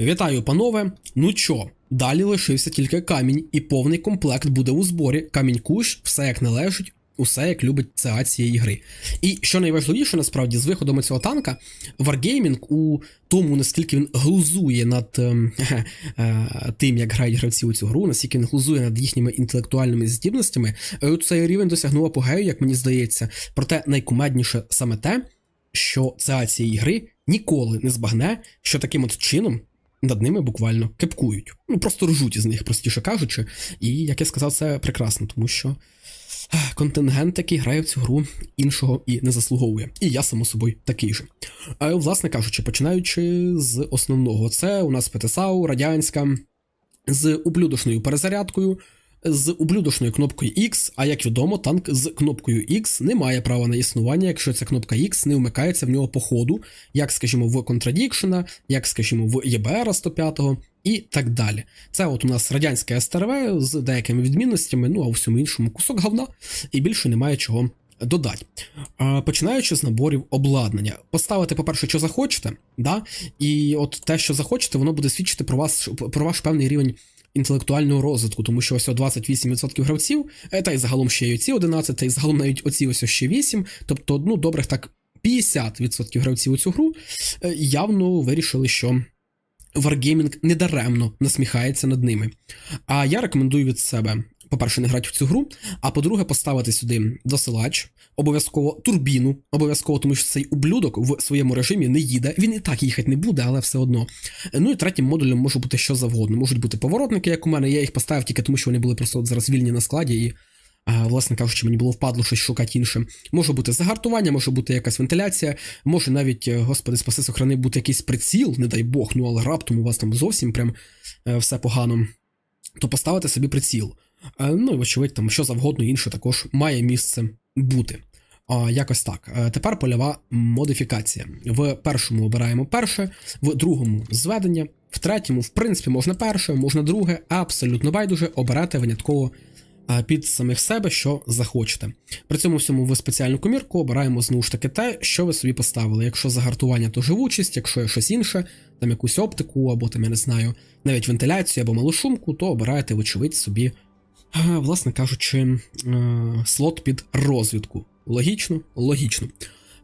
Вітаю, панове. Ну чо, далі лишився тільки камінь, і повний комплект буде у зборі. Камінь кущ, все як належить, усе як любить ЦА цієї гри. І що найважливіше, насправді, з виходом цього танка, Wargaming у тому, наскільки він глузує над ем, е, тим, як грають гравці у цю гру, наскільки він глузує над їхніми інтелектуальними здібностями, е, цей рівень досягнув апогею, як мені здається. Проте найкумедніше саме те, що ЦА цієї гри ніколи не збагне, що таким от чином над ними буквально кепкують. Ну просто ржуть із них, простіше кажучи. І як я сказав, це прекрасно, тому що контингент, який грає в цю гру, іншого і не заслуговує. І я, само собою, такий же. А власне кажучи, починаючи з основного, це у нас ПТСАУ, радянська, з ублюдочною перезарядкою. З ублюдочною кнопкою X, а як відомо, танк з кнопкою X не має права на існування, якщо ця кнопка X не вмикається в нього по ходу, як, скажімо, в Contradiction, як, скажімо, в EBR 105 і так далі. Це от у нас радянське СТРВ з деякими відмінностями, ну а у всьому іншому кусок говна, і більше немає чого додати. Починаючи з наборів обладнання, поставити, по-перше, що захочете, да? і от те, що захочете, воно буде свідчити про вас про ваш певний рівень інтелектуального розвитку, тому що ось 28% гравців, е, та й загалом ще й оці 11, та й загалом навіть оці ось ще 8, тобто, ну, добрих так 50% гравців у цю гру е, явно вирішили, що Wargaming недаремно насміхається над ними. А я рекомендую від себе, по-перше, не грати в цю гру, а по-друге, поставити сюди досилач, обов'язково турбіну, обов'язково, тому що цей ублюдок в своєму режимі не їде. Він і так їхати не буде, але все одно. Ну і третім модулем може бути що завгодно. Можуть бути поворотники, як у мене. Я їх поставив тільки тому, що вони були просто от зараз вільні на складі і. Власне кажучи, мені було впадло щось шукати інше. Може бути загартування, може бути якась вентиляція, може навіть, е, господи, спаси сохрани, бути якийсь приціл, не дай Бог, ну але раптом у вас там зовсім прям е, все погано. То поставити собі приціл. Е, Ну і вочевидь, там що завгодно інше також має місце бути. Якось так. Е, Тепер польова модифікація. В першому обираємо перше, в другому зведення, в третьому, в принципі, можна перше, можна друге, абсолютно байдуже обирати винятково а, під самих себе, що захочете. При цьому всьому ви спеціальну комірку обираємо знову ж таки те, що ви собі поставили. Якщо загартування, то живучість, якщо є щось інше, там якусь оптику, або там, я не знаю, навіть вентиляцію або малошумку, то обираєте, вочевидь, собі, власне кажучи, е, слот під розвідку. Логічно, логічно.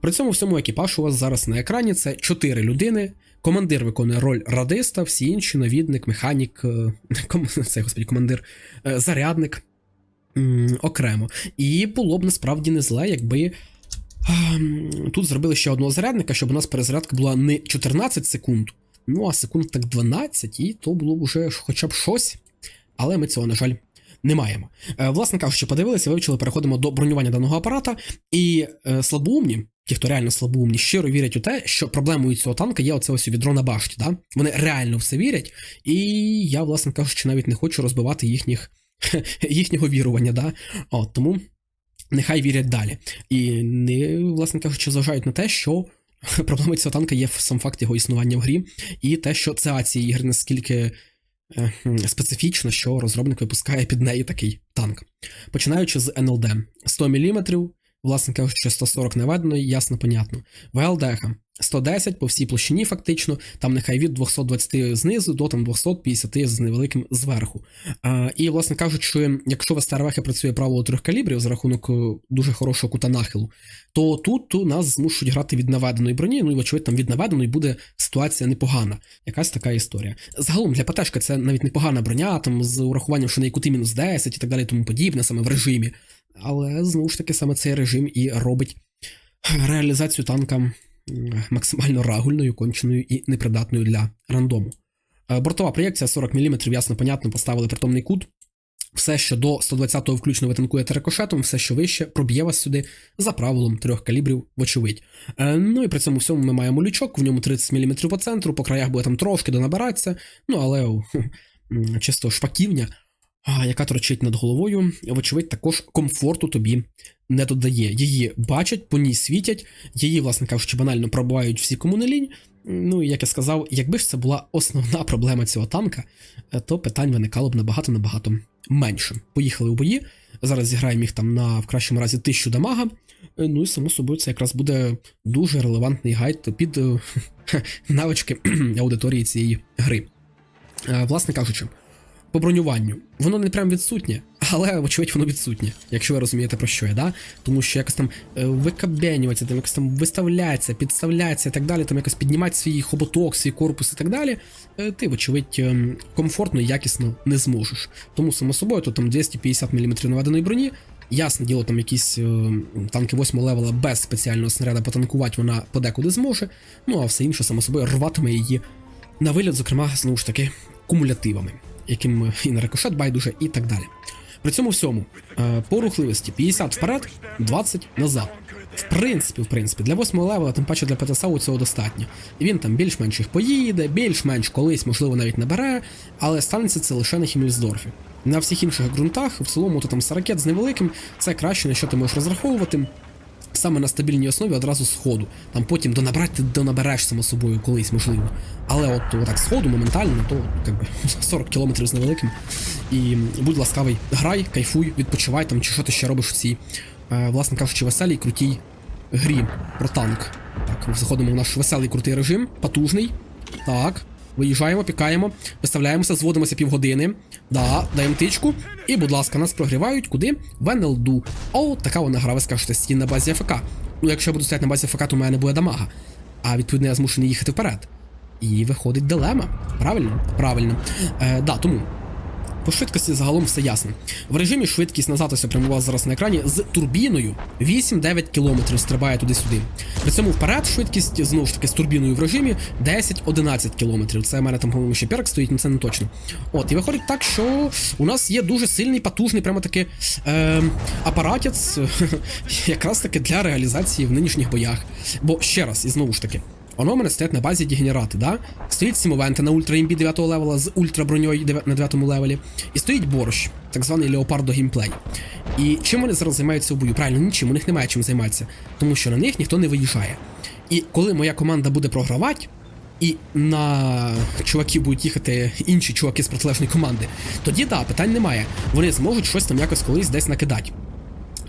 При цьому всьому екіпаж у вас зараз на екрані це 4 людини. Командир виконує роль радиста, всі інші навідник, механік, е, ком, це, господі, командир, е, зарядник окремо. І було б насправді не зле, якби ем, тут зробили ще одного зарядника, щоб у нас перезарядка була не 14 секунд, ну а секунд так 12, і то було б уже хоча б щось. Але ми цього, на жаль, не маємо. Е, власне кажучи, подивилися, вивчили, переходимо до бронювання даного апарата, і е, слабоумні, ті, хто реально слабоумні, щиро вірять у те, що проблемою цього танка є оце ось відро на башті. Да? Вони реально все вірять, і я, власне кажучи, навіть не хочу розбивати їхніх, їхнього вірування. Да? От, тому нехай вірять далі. І не, власне кажучи, зважають на те, що. Проблемою цього танка є сам факт його існування в грі, і те, що цієї ігри наскільки специфічно, що розробник випускає під неї такий танк. Починаючи з НЛД 100 мм, власне кажучи, 140 наведено, ясно, понятно. ВЛДХ 110 по всій площині, фактично, там нехай від 220 знизу до там 250 з невеликим зверху. А, і, власне кажучи, якщо в СТРВХ працює правило трьох калібрів за рахунок е, дуже хорошого кута нахилу, то тут у нас змушують грати від наведеної броні, ну і вочевидь, там від наведеної буде ситуація непогана. Якась така історія. Загалом для ПТшка це навіть непогана броня, там з урахуванням, що на кути мінус 10 і так далі, тому подібне, саме в режимі. Але знову ж таки, саме цей режим і робить реалізацію танка максимально рагульною, конченою і непридатною для рандому. Е, Бортова проєкція 40 мм, ясно, понятно, поставили притомний кут. Все, що до 120-го включно ви танкуєте рикошетом, все, що вище, проб'є вас сюди за правилом трьох калібрів, вочевидь. Е, ну і при цьому всьому ми маємо лючок, в ньому 30 мм по центру, по краях буде там трошки донабиратися, ну але чисто шпаківня, яка торчить над головою, вочевидь, також комфорту тобі не додає. Її бачать, по ній світять, її, власне кажучи, банально пробувають всі кому. Ну і як я сказав, якби ж це була основна проблема цього танка, е, то питань виникало б набагато-набагато менше. Поїхали у бої. Зараз зіграємо їх там на в кращому разі 1000 дамага. Е, Ну і само собою це якраз буде дуже релевантний гайд під е, навички аудиторії цієї гри. Власне кажучи, по бронюванню воно не прям відсутнє, але вочевидь воно відсутнє, якщо ви розумієте про що я, да? Тому що якось там е, викабенюватися, там якось там виставляється, підставляється і так далі, там якось піднімати свій хоботок, свій корпус і так далі, е, ти, вочевидь, ем, комфортно і якісно не зможеш. Тому, само собою, тут там 250 мм наведеної броні. Ясне діло, там якісь е, танки 8 левела без спеціального снаряда потанкувати вона подекуди зможе. Ну а все інше, само собою, рватиме її на виліт, зокрема, знову ж таки, кумулятивами, яким і на рикошет байдуже, і так далі. При цьому всьому, е, по рухливості 50 вперед, 20 назад. В принципі, в принципі, для 8 левела, тим паче для ПТСАУ цього достатньо. Він там більш-менш їх поїде, більш-менш колись, можливо, навіть набере, але станеться це лише на Хімельсдорфі. На всіх інших ґрунтах, в цілому, то там саракет з невеликим, це краще, на що ти можеш розраховувати. Саме на стабільній основі одразу з ходу. Там потім донабрати ти донабереш само собою колись, можливо. Але от отак з ходу моментально, то як би 40 кілометрів з невеликим. І будь ласкавий, грай, кайфуй, відпочивай там, чи що ти ще робиш в цій, е, власне кажучи, веселій, крутій грі про танк. Так, заходимо в наш веселий крутий режим, потужний. Так. Виїжджаємо, пікаємо, виставляємося, зводимося півгодини. Да, даємо тичку. І, будь ласка, нас прогрівають куди? В НЛДу. О, така вона гра, ви скажете, стін на базі АФК. Ну, якщо я буду стояти на базі АФК, то у мене не буде дамага. А відповідно я змушений їхати вперед. І виходить дилема. Правильно? Правильно. Е, да, тому. По швидкості загалом все ясно. В режимі швидкість назад ось вас зараз на екрані з турбіною 8-9 км стрибає туди-сюди. При цьому вперед швидкість знову ж таки з турбіною в режимі 10-11 км. Це в мене там, по-моєму, ще перк стоїть, але це не точно. От, і виходить так, що у нас є дуже сильний, потужний, прямо таки е, апаратець, якраз таки для реалізації в нинішніх боях. Бо ще раз, і знову ж таки. Воно у мене стоять на базі дегенерати, да? Стоїть сімовенти на ультра імбі 9 левела з ультраброньою на 9 левелі. І стоїть борщ, так званий Леопардо геймплей. І чим вони зараз займаються в бою? Правильно, нічим, у них немає чим займатися, тому що на них ніхто не виїжджає. І коли моя команда буде програвати, і на чуваків будуть їхати інші чуваки з протилежної команди, тоді да, питань немає. Вони зможуть щось там якось колись десь накидати.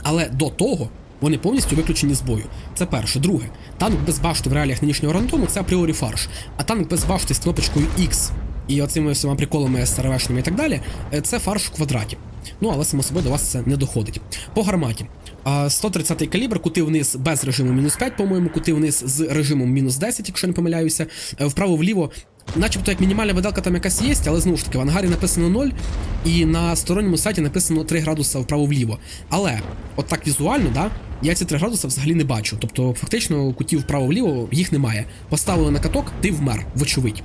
Але до того вони повністю виключені з бою. Це перше. Друге, танк без башти в реаліях нинішнього рандому це апріорі фарш. А танк без башти з кнопочкою X і оцими всіма приколами СРВшними і так далі, е, це фарш в квадраті. Ну, але само собою до вас це не доходить. По гарматі. А, 130 калібр, кути вниз без режиму мінус 5, по-моєму, кути вниз з режимом мінус 10, якщо не помиляюся. Е, Вправо-вліво Начебто як мінімальна видалка там якась є, але знову ж таки в ангарі написано 0, і на сторонньому сайті написано 3 градуса вправо-вліво. Але от так візуально, да, я ці три градуса взагалі не бачу. Тобто, фактично, кутів вправо-вліво їх немає. Поставили на каток, ти вмер, вочевидь.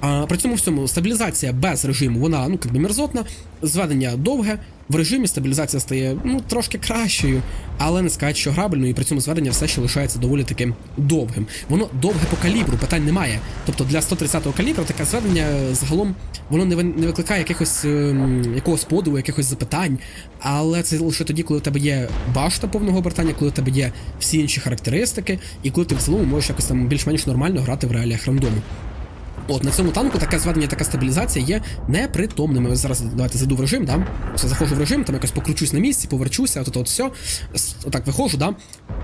А, при цьому всьому стабілізація без режиму, вона ну, мерзотна, зведення довге. В режимі стабілізація стає ну трошки кращою, але не сказати, що грабельною, і при цьому зведення все ще лишається доволі таким довгим. Воно довге по калібру, питань немає. Тобто для 130-го калібру таке зведення загалом воно не не викликає якихось ем, якогось подиву, якихось запитань. Але це лише тоді, коли у тебе є башта повного обертання, коли у тебе є всі інші характеристики, і коли ти в цілому можеш якось там більш-менш нормально грати в реаліях рандому. От на цьому танку таке зведення, така стабілізація є непритомними. Ось зараз давайте зайду в режим, да? Все, заходжу в режим, там якось покручусь на місці, поверчуся, от, от, все. Отак виходжу, да?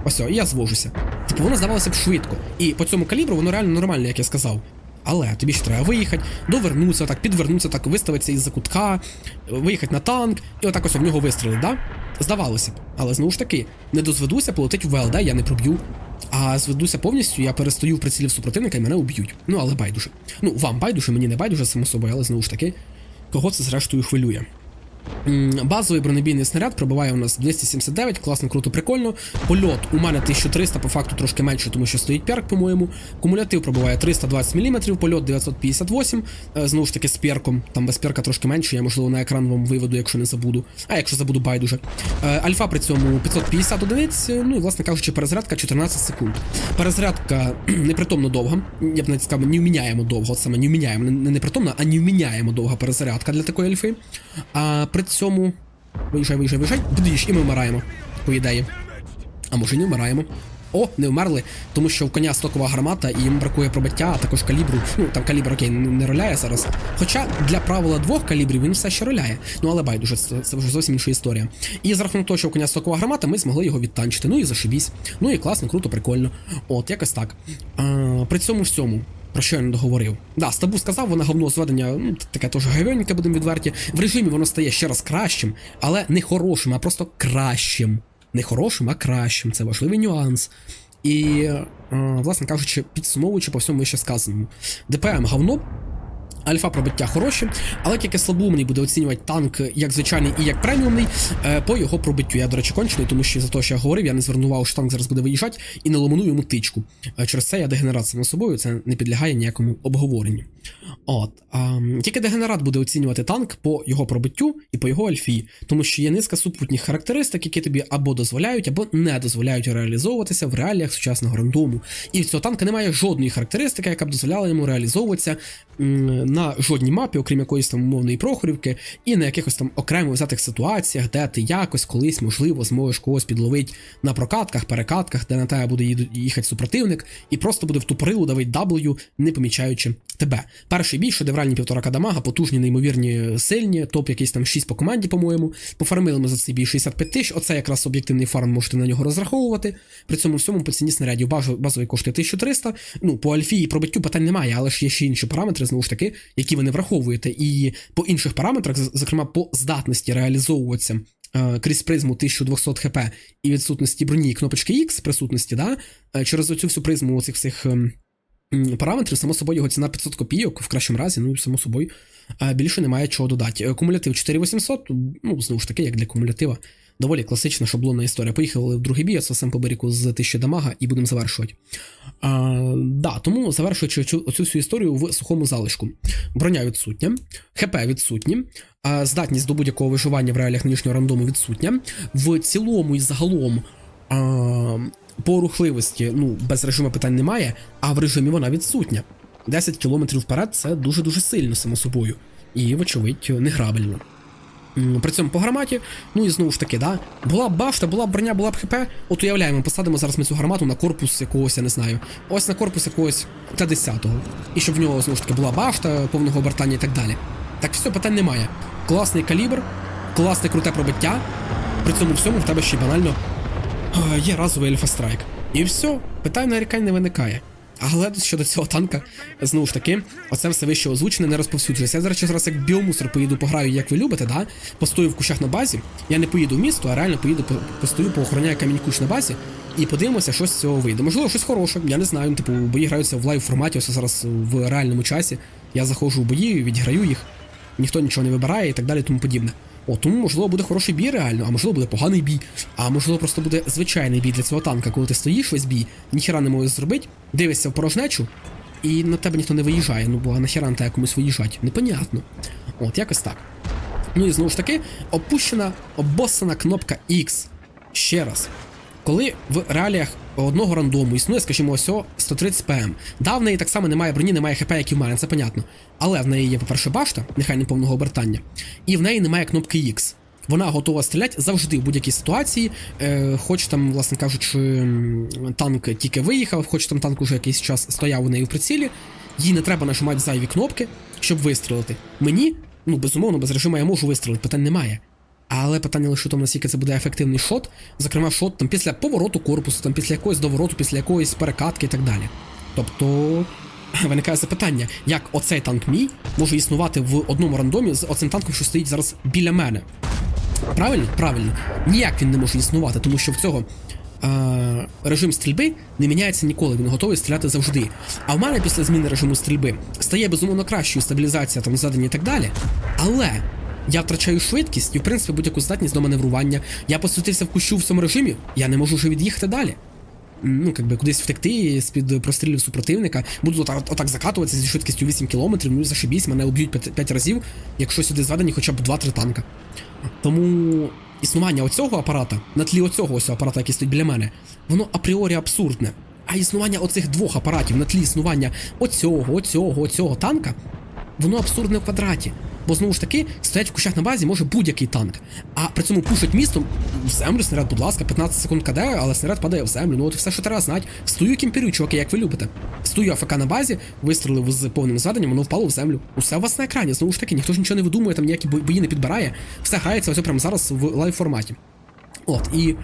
Ось, і я звожуся. Типу, воно здавалося б швидко. І по цьому калібру воно реально нормальне, як я сказав. Але тобі ще треба виїхати, довернутися, так, підвернутися, так, виставитися із-за кутка, виїхати на танк, і отак ось в нього вистрілити, да? Здавалося б. Але знову ж таки, не дозведуся, полетить в ВЛД, я не проб'ю. А зведуся повністю, я перестаю в прицілів супротивника і мене уб'ють. Ну, але байдуже. Ну, вам байдуже, мені не байдуже, само собою, але знову ж таки, кого це зрештою хвилює. Базовий бронебійний снаряд пробиває у нас 279, класно, круто, прикольно. Польот у мене 1300, по факту трошки менше, тому що стоїть перк, по-моєму. Кумулятив пробиває 320 мм, польот 958, е, знову ж таки з перком. Там без перка трошки менше, я можливо на екран вам виведу, якщо не забуду. А якщо забуду, байдуже. Е, Альфа при цьому 550 одиниць, е, ну і власне кажучи, перезарядка 14 секунд. Перезарядка непритомно довга. Я б навіть сказав, не вміняємо довго, саме не вміняємо, не, не непритомна, а не вміняємо довга перезарядка для такої альфи. А при цьому. Виїжджай, виїжджай, виїжджай, будеш, і ми вмираємо, по ідеї. А може не вмираємо. о, не вмерли, тому що в коня стокова гармата і йому бракує пробиття, а також калібру. Ну там калібр окей, не, роляє зараз. Хоча для правила двох калібрів він все ще роляє. Ну але байдуже, це, вже зовсім інша історія. І за рахунок того, що в коня стокова гармата, ми змогли його відтанчити. Ну і зашибісь. Ну і класно, круто, прикольно. От, якось так. А, при цьому всьому. Про що я не договорив? Да, Стабу сказав, вона говно зведення, ну, таке теж гавеньке, будемо відверті. В режимі воно стає ще раз кращим, але не хорошим, а просто кращим. Не хорошим, а кращим. Це важливий нюанс. І, е, власне кажучи, підсумовуючи по всьому ще сказаному. ДПМ говно. Альфа пробиття хороші, але тільки слабоумний буде оцінювати танк як звичайний і як преміумний е, по його пробиттю. Я, до речі, кончений, тому що за те, що я говорив, я не звернував, що танк зараз буде виїжджати і не ломану йому тичку. Е, Через це я дегенерація сам собою, це не підлягає ніякому обговоренню. От а, тільки дегенерат буде оцінювати танк по його пробиттю і по його альфі, тому що є низка супутніх характеристик, які тобі або дозволяють, або не дозволяють реалізовуватися в реаліях сучасного рандому. І в цього танка немає жодної характеристики, яка б дозволяла йому реалізовуватися м, на жодній мапі, окрім якоїсь там умовної прохорівки, і на якихось там окремо взятих ситуаціях, де ти якось колись, можливо, зможеш когось підловити на прокатках, перекатках, де на тебе буде їхати супротивник, і просто буде в тупорилу давить W, не помічаючи тебе. Перший бій, шедевральні півтора кадамага, потужні, неймовірні, сильні, топ якийсь там 6 по команді, по-моєму. Пофармили ми за цей бій 65 тисяч. Оце якраз об'єктивний фарм, можете на нього розраховувати. При цьому всьому по ціні снарядів базовий коштує 1300. Ну, по альфі і пробиттю питань немає, але ж є ще інші параметри, знову ж таки, які ви не враховуєте. І по інших параметрах, зокрема по здатності реалізовуватися. е, Крізь призму 1200 хп і відсутності броні і кнопочки X присутності, да? е, через оцю всю призму оцих всіх ем, параметрів, само собою його ціна 500 копійок в кращому разі, ну і само собою е, більше немає чого додати. Е, Кумулятив 4800, ну знову ж таки, як для кумулятива, доволі класична шаблонна історія. Поїхали в другий бій, це сам по з 1000 дамага і будемо завершувати. А, да, тому завершуючи цю, оцю всю історію в сухому залишку. Броня відсутня, ХП відсутні, а, здатність до будь-якого виживання в реаліях нинішнього рандому відсутня. В цілому і загалом. По рухливості, ну, без режиму питань немає, а в режимі вона відсутня. 10 км вперед це дуже-дуже сильно, само собою. І, вочевидь, неграбельно. При цьому по гарматі, ну і знову ж таки, да, була б башта, була б броня, була б хп. От уявляємо, посадимо зараз ми цю гармату на корпус якогось, я не знаю. Ось на корпус якогось Т-10. І щоб в нього знову ж таки була башта, повного обертання і так далі. Так все, питань немає. Класний калібр, класне круте пробиття. При цьому всьому в тебе ще банально є разовий альфа-страйк. І все, питань нарікань не виникає. Але щодо цього танка, знову ж таки, оце все вище озвучене не розповсюджується. Я зараз зараз як біомусор поїду пограю, як ви любите, да? Постою в кущах на базі. Я не поїду в місто, а реально поїду постою, поохороняю камінь кущ на базі і подивимося, що з цього вийде. Можливо, щось хороше, я не знаю. Типу, бої граються в лайв форматі, ось зараз в реальному часі. Я заходжу в бої, відіграю їх, ніхто нічого не вибирає і так далі, тому подібне. О, тому можливо буде хороший бій реально, а можливо буде поганий бій, а можливо просто буде звичайний бій для цього танка, коли ти стоїш весь бій, ніхіра не можеш зробити, дивишся в порожнечу, і на тебе ніхто не виїжджає. Ну бо нахіра на тебе комусь виїжджати? Непонятно. От, якось так. Ну і знову ж таки, опущена, обоссана кнопка X. Ще раз. Коли в реаліях одного рандому існує, скажімо, ось 130 ПМ. Да, в неї так само немає броні, немає хп, як і в мене, це понятно. Але в неї є, по-перше, башта, нехай не повного обертання, і в неї немає кнопки X. Вона готова стріляти завжди в будь-якій ситуації. Е, хоч там, власне кажучи, танк тільки виїхав, хоч там танк уже якийсь час стояв у неї в прицілі. Їй не треба нажимати зайві кнопки, щоб вистрілити. Мені, ну безумовно, без режиму я можу вистрілити, питань немає. Але питання лише тому, наскільки це буде ефективний шот, зокрема, шот там після повороту корпусу, там після якогось довороту, після якоїсь перекатки і так далі. Тобто виникає запитання, як оцей танк мій може існувати в одному рандомі з оцим танком, що стоїть зараз біля мене. Правильно? Правильно. Ніяк він не може існувати, тому що в цього е, режим стрільби не міняється ніколи, він готовий стріляти завжди. А в мене після зміни режиму стрільби стає безумовно кращою стабілізація там задання і так далі. Але я втрачаю швидкість і, в принципі, будь-яку здатність до маневрування. Я посвятився в кущу в цьому режимі, я не можу вже від'їхати далі. Ну, якби кудись втекти з-під прострілів супротивника, буду отак, отак закатуватися зі швидкістю 8 км, ну і зашибісь, мене уб'ють 5, 5 разів, якщо сюди зведені хоча б 2-3 танка. Тому існування оцього апарата, на тлі оцього ось апарата, який стоїть біля мене, воно апріорі абсурдне. А існування оцих двох апаратів на тлі існування оцього, оцього, оцього танка, воно абсурдне в квадраті. Бо знову ж таки, стоять в кущах на базі може будь-який танк. А при цьому пушать містом в землю, снаряд, будь ласка, 15 секунд КД, але снаряд падає в землю. Ну от все, що треба знати. Стою кімпірю, чуваки, як ви любите. Стою АФК на базі, вистрілив з повним зведенням, воно впало в землю. Усе у вас на екрані, знову ж таки, ніхто ж нічого не видумує, там ніякі бої не підбирає. Все грається ось прямо зараз в лайв форматі. От, і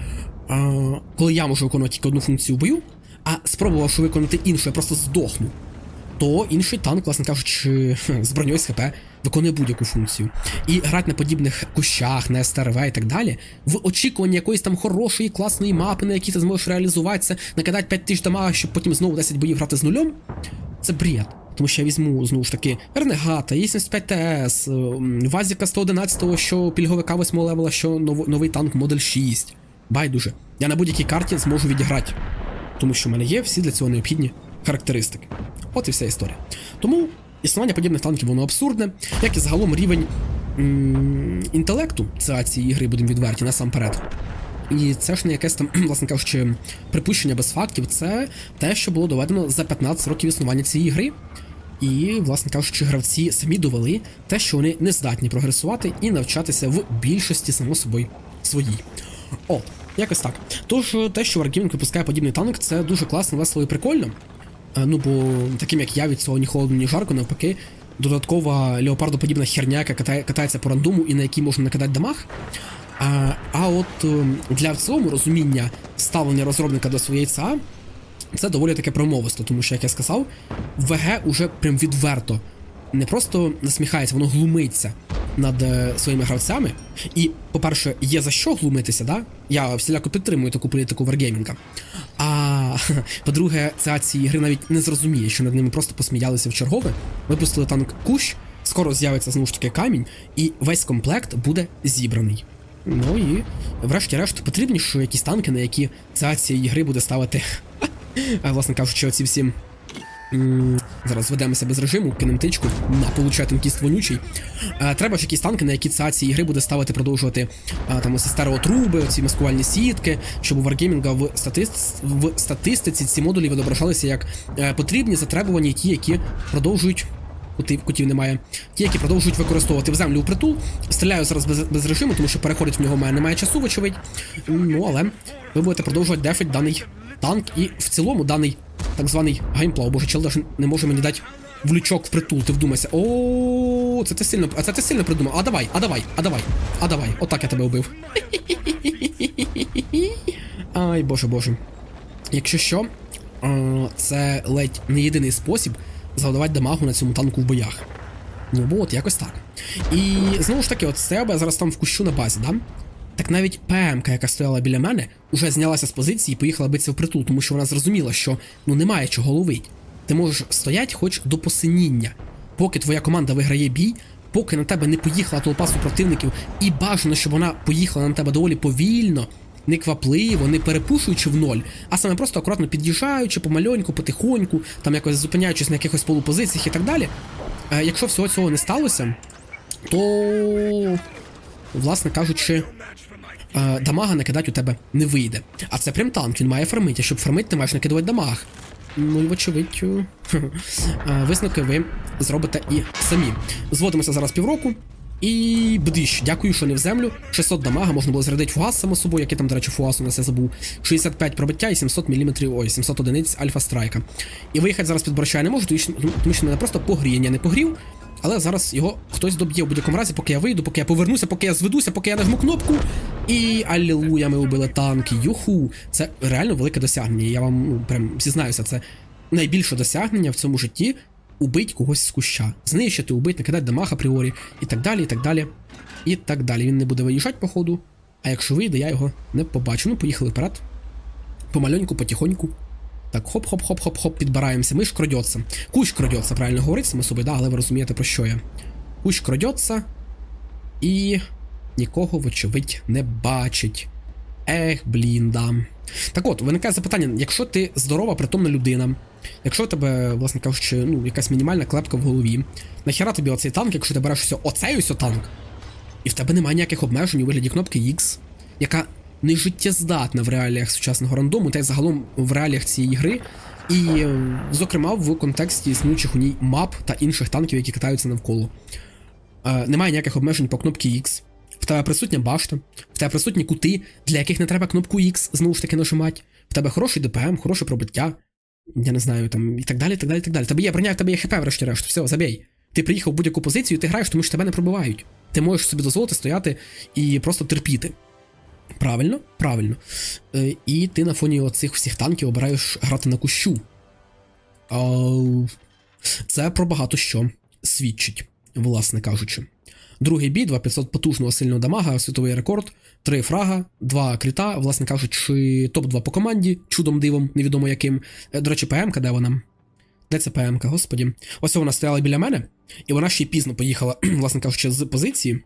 а, коли я можу виконувати тільки одну функцію в бою, а спробувавши виконати іншу, я просто здохну, то інший танк, власне кажучи, з броньою з ХП виконує будь-яку функцію. І грати на подібних кущах, на СТРВ і так далі, в очікуванні якоїсь там хорошої, класної мапи, на якій ти зможеш реалізуватися, накидати 5 тисяч дамага, щоб потім знову 10 боїв грати з нульом, це бред. Тому що я візьму знову ж таки Ренегата, Є75 ТС, Вазіка 111, що пільговика 8 левела, що новий танк Модель 6. Байдуже. Я на будь-якій карті зможу відіграти. Тому що в мене є всі для цього необхідні характеристики. От і вся історія. Тому існування подібних танків воно абсурдне, як і загалом рівень м- інтелекту цієї ігри, будемо відверті, насамперед. І це ж не якесь там, власне кажучи, припущення без фактів, це те, що було доведено за 15 років існування цієї гри. І, власне кажучи, гравці самі довели те, що вони не здатні прогресувати і навчатися в більшості, само собою, своїй. О, якось так. Тож, те, що Wargaming випускає подібний танк, це дуже класно, весело і прикольно. Е, Ну, бо таким як я від цього ні холодно, ні жарко, навпаки, додаткова леопардоподібна херня, яка катає, катається по рандому і на якій можна накидати дамаг. А, а от е, для в цілому розуміння ставлення розробника до своєї ЦА це доволі таке промовисто, тому що, як я сказав, ВГ уже прям відверто не просто насміхається, воно глумиться над е, своїми гравцями. І, по-перше, є за що глумитися, да? Я всіляко підтримую таку політику Wargaming. А по-друге, ця ці ігри навіть не зрозуміє, що над ними просто посміялися в чергове, випустили танк Кущ, скоро з'явиться знову ж таки камінь, і весь комплект буде зібраний. Ну і, врешті-решт, потрібні ж якісь танки, на які ця цієї гри буде ставити, власне кажучи, оці всі. Зараз ведемося без режиму, кинем тичку, на получає танкіст вонючий. Е, треба ж якісь танки, на які ця цієї гри буде ставити, продовжувати е, там оці стереотруби, ці маскувальні сітки, щоб у Wargaming в, статист... в статистиці ці модулі відображалися як е, потрібні, затребувані, ті, які продовжують Кутів, кутів немає. Ті, які продовжують використовувати в землю у притул. Стріляю зараз без, без режиму, тому що переходить в нього мене немає часу, вочевидь. Ну, але ви будете продовжувати дефить даний танк і в цілому даний так званий геймплей. Боже, чел даже не може мені дати в лючок в притул, ти вдумайся. О, це ти сильно. Це ти сильно придумав. А давай, а давай, а давай, а давай. Отак я тебе вбив. Ай, боже боже. Якщо що, це ледь не єдиний спосіб завдавати дамагу на цьому танку в боях. Ну, бо от якось так. І знову ж таки, от себе зараз там в кущу на базі, да? Так навіть ПМК, яка стояла біля мене, уже знялася з позиції і поїхала битися в притул, тому що вона зрозуміла, що ну немає чого ловить. Ти можеш стояти хоч до посиніння, поки твоя команда виграє бій, поки на тебе не поїхала толпа супротивників, і бажано, щоб вона поїхала на тебе доволі повільно, неквапливо, не перепушуючи в ноль, а саме просто акуратно під'їжджаючи, помальоньку, потихоньку, там якось зупиняючись на якихось полупозиціях і так далі. Е, якщо всього цього не сталося, то, власне кажучи, е, дамага накидати у тебе не вийде. А це прям танк, він має фармити. Щоб фармити, ти маєш накидувати дамаг. Ну і вочевидь, е, висновки ви зробите і самі. Зводимося зараз півроку. І бдиш, дякую, що не в землю. 600 дамага, можна було зарядити фугас само собою, який там, до речі, фугас у нас я забув. 65 пробиття і 700 мм, ой, 700 одиниць альфа страйка. І виїхати зараз під борща я не можу, тому що мене просто погріє, я не погрів. Але зараз його хтось доб'є в будь-якому разі, поки я вийду, поки я повернуся, поки я зведуся, поки я нажму кнопку. І алілуя, ми убили танки. Юху. Це реально велике досягнення. Я вам ну, прям зізнаюся, це найбільше досягнення в цьому житті убить когось з куща. Знищити, убити, накидати дамаг апріорі, і так далі, і так далі. І так далі. Він не буде виїжджати, походу. А якщо вийде, я його не побачу. Ну, поїхали вперед. Помаленьку, потихоньку. Так, хоп-хоп-хоп-хоп-хоп, підбираємося. Ми ж крадеться. Кущ крадеться, правильно говориться ми собі, да, але ви розумієте, про що я. Кущ крадеться і нікого, вочевидь, не бачить. Ех, блін, да. Так от, виникає запитання: якщо ти здорова, притомна людина, якщо в тебе, власне кажучи, ну, якась мінімальна клепка в голові, нахера тобі оцей танк, якщо ти береш ось оцей ось танк, і в тебе немає ніяких обмежень у вигляді кнопки X, яка не життєздатна в реаліях сучасного рандому, та й загалом в реаліях цієї гри, і, е, зокрема, в контексті існуючих у ній мап та інших танків, які катаються навколо. е, немає ніяких обмежень по кнопці X, в тебе присутня башта, в тебе присутні кути, для яких не треба кнопку X знову ж таки нажимати, в тебе хороший ДПМ, хороше пробиття, я не знаю, там і так далі, і так далі, і так далі. Тебе є броня, в тебе є ХП, врешті-решт, все, забій. Ти приїхав в будь-яку позицію, ти граєш, тому що тебе не пробивають. Ти можеш собі дозволити стояти і просто терпіти. Правильно, правильно. Е, і ти на фоні оцих всіх танків обираєш грати на кущу. Це про багато що свідчить, власне кажучи. Другий бій, 2500 потужного сильного дамага, світовий рекорд, 3 фрага, 2 кріта, власне кажучи, топ-2 по команді, чудом дивом, невідомо яким. Е, До речі, ПМК, де вона? Де це ПМК, господі? Ось вона стояла біля мене, і вона ще й пізно поїхала, власне кажучи, з позиції.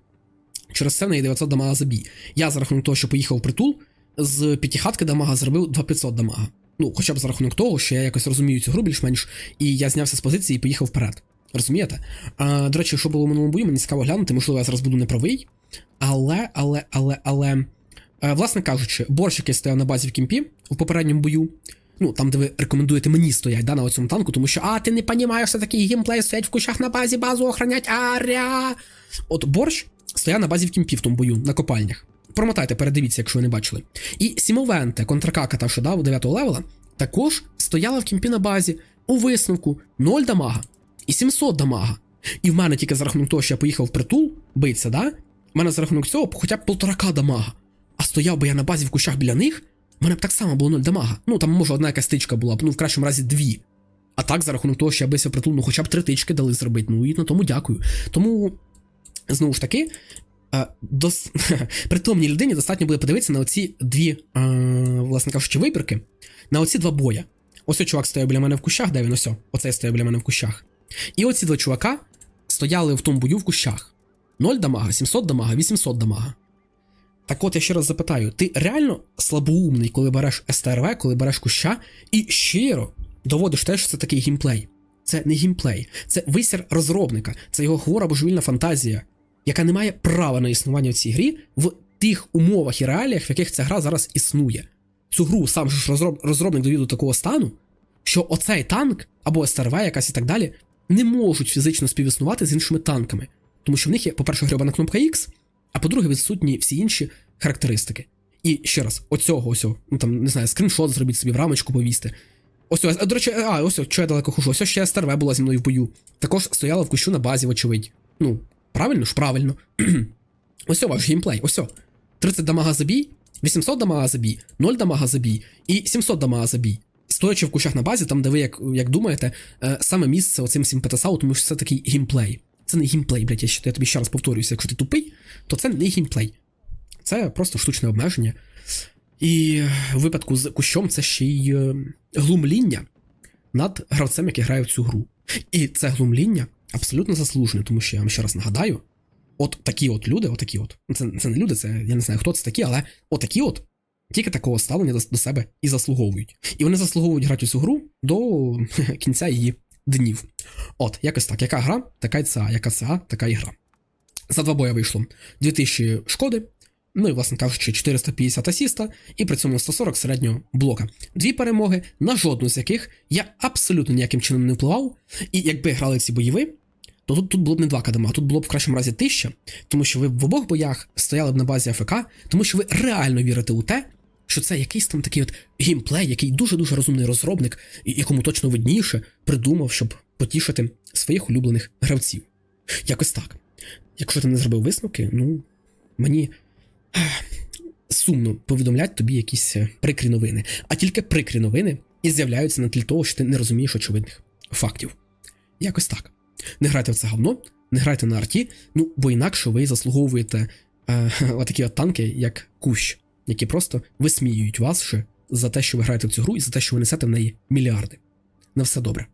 Через це в неї 900 дамага за бій. Я за рахунок того, що поїхав в притул, з п'ятихатки дамага зробив 2500 дамага. Ну, хоча б за рахунок того, що я якось розумію цю гру більш-менш, і я знявся з позиції і поїхав вперед. Розумієте? А, до речі, що було в минулому бою, мені цікаво глянути, можливо, я зараз буду неправий. Але, але, але, але. е, Власне кажучи, борщ, який стояв на базі в кімпі в попередньому бою. Ну, там, де ви рекомендуєте мені стоять, да, на цьому танку, тому що, а, ти не понімаєш, що такий геймплей стоять в кущах на базі, базу охранять, аря. От борщ стояв на базі в кімпі в тому бою, на копальнях. Промотайте, передивіться, якщо ви не бачили. І Сімовенте, контракака, та що 9 левела, також стояла в кімпі на базі у висновку 0 дамага і 700 дамага. І в мене тільки за рахунок того, що я поїхав в притул битися, да? В мене за рахунок цього хоча б полторака дамага. А стояв би я на базі в кущах біля них, в мене б так само було 0 дамага. Ну там може одна якась тичка була б, ну в кращому разі дві. А так, за рахунок того, що я бився в притул, ну хоча б три тички дали зробити. Ну і на тому дякую. Тому, знову ж таки, е, дос... притомній людині достатньо буде подивитися на оці дві, е, власне кажучи, вибірки, на оці два боя. Ось цей чувак стояв біля мене в кущах, де він ось? о, Оцей стояв біля мене в кущах. І оці два чувака стояли в тому бою в кущах. 0 дамага, 700 дамага, 800 дамага. Так от я ще раз запитаю: ти реально слабоумний, коли береш СТРВ, коли береш куща, і щиро доводиш те, що це такий геймплей. Це не геймплей, це висір розробника, це його хвора божевільна фантазія, яка не має права на існування в цій грі в тих умовах і реаліях, в яких ця гра зараз існує. Цю гру сам ж розроб... розробник довів до такого стану, що оцей танк або СТРВ якась і так далі не можуть фізично співіснувати з іншими танками, тому що в них є, по-перше, гребана кнопка X, а по-друге, відсутні всі інші характеристики. І ще раз, оцього ось, ну там не знаю, скріншот зробіть собі в рамочку повісти. Ось ось, до речі, а, ось, що я далеко хожу, ось ще СТРВ була зі мною в бою. Також стояла в кущу на базі, вочевидь. Ну, правильно ж, правильно. ось ваш геймплей, ось. 30 дамага за бій, 800 дамага за бій, 0 дамага за бій і 700 дамага за бій. Стоячи в кущах на базі, там, де ви, як, як думаєте, е, саме місце оцим всім ПТСАУ, тому що це такий геймплей. Це не геймплей, блядь, я, ще, я тобі ще раз повторююся, якщо ти тупий, то це не геймплей. Це просто штучне обмеження. І в випадку з кущом це ще й е, глумління над гравцем, який грає в цю гру. І це глумління абсолютно заслужене, тому що я вам ще раз нагадаю: от такі от люди, отакі от. Ну, Це, це не люди, це я не знаю, хто це такі, але отакі от тільки такого ставлення до, до себе і заслуговують. І вони заслуговують грати цю гру до кінця її днів. От, якось так. Яка гра, така й ця, яка ця, така і гра. За два боя вийшло 2000 шкоди, ну і, власне кажучи, 450 асіста, і при цьому 140 середнього блока. Дві перемоги, на жодну з яких я абсолютно ніяким чином не впливав. І якби грали ці бойові, то тут, тут було б не два кадама, а тут було б в кращому разі тисяча, тому що ви в обох боях стояли б на базі АФК, тому що ви реально вірите у те, що це якийсь там такий от геймплей, який дуже-дуже розумний розробник, якому точно видніше придумав, щоб потішити своїх улюблених гравців. Якось так. Якщо ти не зробив висновки, ну мені сумно повідомлять тобі якісь е, прикрі новини. А тільки прикрі новини і з'являються на тлі того, що ти не розумієш очевидних фактів. Якось так. Не грайте в це говно, не грайте на арті, ну бо інакше ви заслуговуєте е, отакі от танки, як кущ, які просто висміюють вас ще за те, що ви граєте в цю гру і за те, що ви несете в неї мільярди. На все добре.